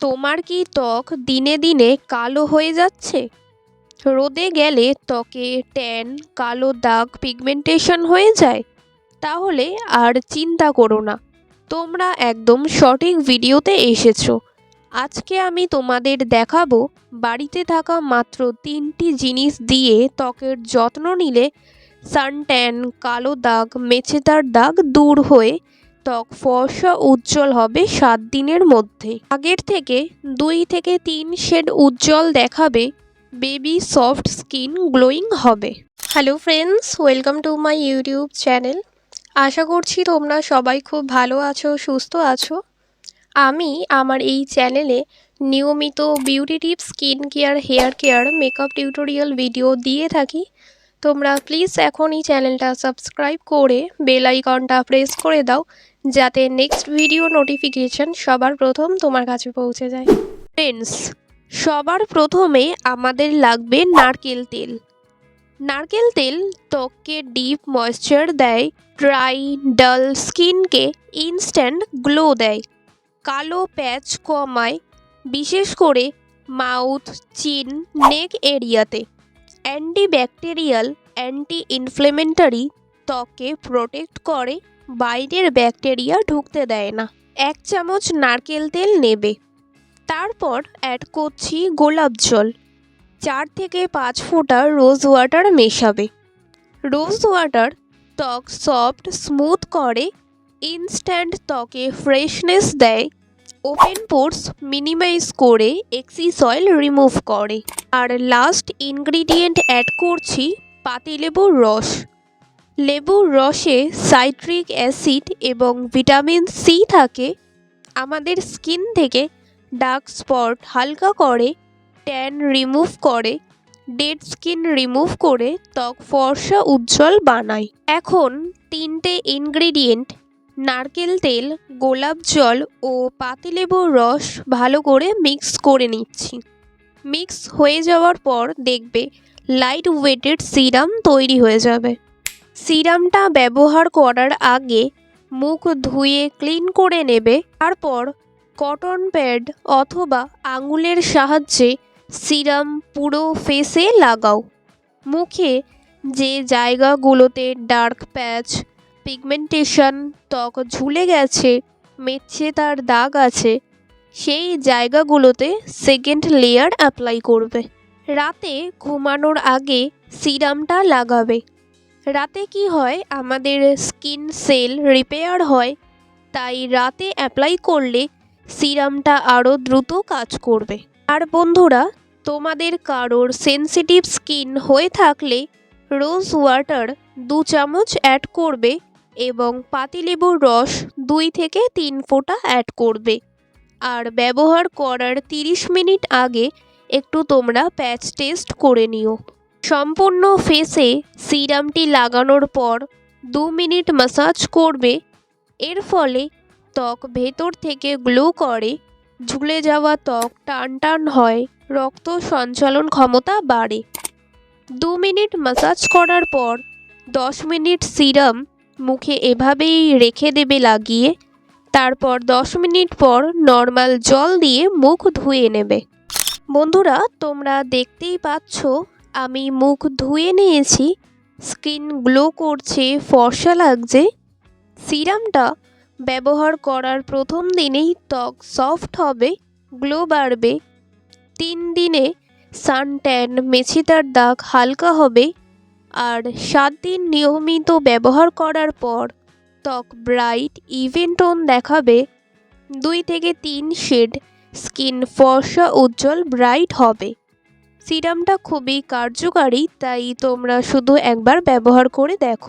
তোমার কি ত্বক দিনে দিনে কালো হয়ে যাচ্ছে? রোদে গেলে ত্বকে ট্যান, কালো দাগ পিগমেন্টেশন হয়ে যায়। তাহলে আর চিন্তা করো না। তোমরা একদম সঠিক ভিডিওতে এসেছ। আজকে আমি তোমাদের দেখাবো বাড়িতে থাকা মাত্র তিনটি জিনিস দিয়ে ত্বকের যত্ন নিলে সানট্যান, কালো দাগ মেছেদার দাগ দূর হয়ে ত্বক ফর্সা উজ্জ্বল হবে সাত দিনের মধ্যে। আগের থেকে দুই থেকে তিন শেড উজ্জ্বল দেখাবে বেবি সফট স্কিন গ্লোয়িং হবে। Hello friends, welcome to my YouTube channel. আশা করছি তোমরা সবাই খুব ভালো আছো, সুস্থ আছো। আমি আমার এই চ্যানেলে নিয়মিত beauty tips skin care hair care makeup tutorial video দিয়ে থাকি। তোমরা প্লিজ এখনই চ্যানেলটা সাবস্ক্রাইব করে বেল আইকনটা প্রেস করে দাও, যাতে নেক্সট ভিডিও নোটিফিকেশন সবার প্রথম তোমার কাছে পৌঁছে যায়। ফ্রেন্ডস সবার প্রথমে আমাদের লাগবে নারকেল তেল। নারকেল তেল ত্বককে ডিপ ময়েশ্চার দেয় ড্রাই ডাল স্কিনকে ইনস্ট্যান্ট গ্লো দেয়। কালো প্যাচ কমায়, বিশেষ করে মাউথ চিন নেক এরিয়াতে অ্যান্টিব্যাকটেরিয়াল অ্যান্টি ইনফ্লেমেন্টারি ত্বককে প্রোটেক্ট করে, বাইরের ব্যাকটেরিয়া ঢুকতে দেয় না। এক চামচ নারকেল তেল নেবে। তারপর অ্যাড করছি গোলাপ জল। চার থেকে পাঁচ ফোঁটা রোজ ওয়াটার মেশাবে। রোজ ওয়াটার ত্বক সফট স্মুথ করে ইনস্ট্যান্ট ত্বকে ফ্রেশনেস দেয় ওপেন পোর্স মিনিমাইজ করে এক্সিস অয়েল রিমুভ করে। আর লাস্ট ইনগ্রিডিয়েন্ট অ্যাড করছি পাতিলেবুর রস। লেবুর রসে সাইট্রিক অ্যাসিড এবং ভিটামিন সি থাকে। আমাদের স্কিন থেকে ডার্ক স্পট হালকা করে ট্যান রিমুভ করে ডেড স্কিন রিমুভ করে ত্বক ফর্সা উজ্জ্বল বানায় এখন তিনটে ইনগ্রিডিয়েন্ট নারকেল তেল, গোলাপ জল ও পাতিলেবুর রস ভালো করে মিক্স করে নিচ্ছি। মিক্স হয়ে যাওয়ার পর দেখবে লাইট ওয়েটেড সিরাম তৈরি হয়ে যাবে। সিরামটা ব্যবহার করার আগে মুখ ধুয়ে ক্লিন করে নেবে। তারপর কটন প্যাড অথবা আঙুলের সাহায্যে সিরাম পুরো ফেসে লাগাও। মুখে যে জায়গাগুলোতে ডার্ক প্যাচ পিগমেন্টেশন ত্বক ঝুলে গেছে, মেচ্ছে তার দাগ আছে সেই জায়গাগুলোতে সেকেন্ড লেয়ার অ্যাপ্লাই করবে। রাতে ঘুমানোর আগে সিরামটা লাগাবে। রাতে কি হয়? আমাদের স্কিন সেল রিপেয়ার হয়, তাই রাতে অ্যাপ্লাই করলে সিরামটা আরও দ্রুত কাজ করবে। আর বন্ধুরা, তোমাদের কারোর সেন্সিটিভ স্কিন হয়ে থাকলে রোজ ওয়াটার দু চামচ অ্যাড করবে এবং পাতিলেবুর রস দুই থেকে তিন ফোঁটা অ্যাড করবে। আর ব্যবহার করার তিরিশ মিনিট আগে একটু তোমরা প্যাচ টেস্ট করে নিও। সম্পূর্ণ ফেসে সিরামটি লাগানোর পর দু মিনিট ম্যাসাজ করবে। এর ফলে ত্বক ভেতর থেকে গ্লো করে, ঝুলে যাওয়া ত্বক টান টান হয়, রক্ত সঞ্চালন ক্ষমতা বাড়ে। দু মিনিট ম্যাসাজ করার পর দশ মিনিট সিরাম মুখে এভাবেই রেখে দেবে লাগিয়ে তারপর দশ মিনিট পর নর্মাল জল দিয়ে মুখ ধুয়ে নেবে। বন্ধুরা, তোমরা দেখতেই পাচ্ছ, আমি মুখ ধুয়ে নিয়েছি, স্কিন গ্লো করছে, ফর্সা লাগছে। সিরামটা ব্যবহার করার প্রথম দিনেই ত্বক সফট হবে, গ্লো বাড়বে। তিন দিনে সান ট্যান মেছিদার দাগ হালকা হবে। আর সাত দিন নিয়মিত ব্যবহার করার পর ত্বক ব্রাইট ইভেন টোন দেখাবে। দুই থেকে তিন শেড স্কিন ফর্সা, উজ্জ্বল ব্রাইট হবে। সিরামটা খুবই কার্যকারী, তাই তোমরা শুধু একবার ব্যবহার করে দেখো।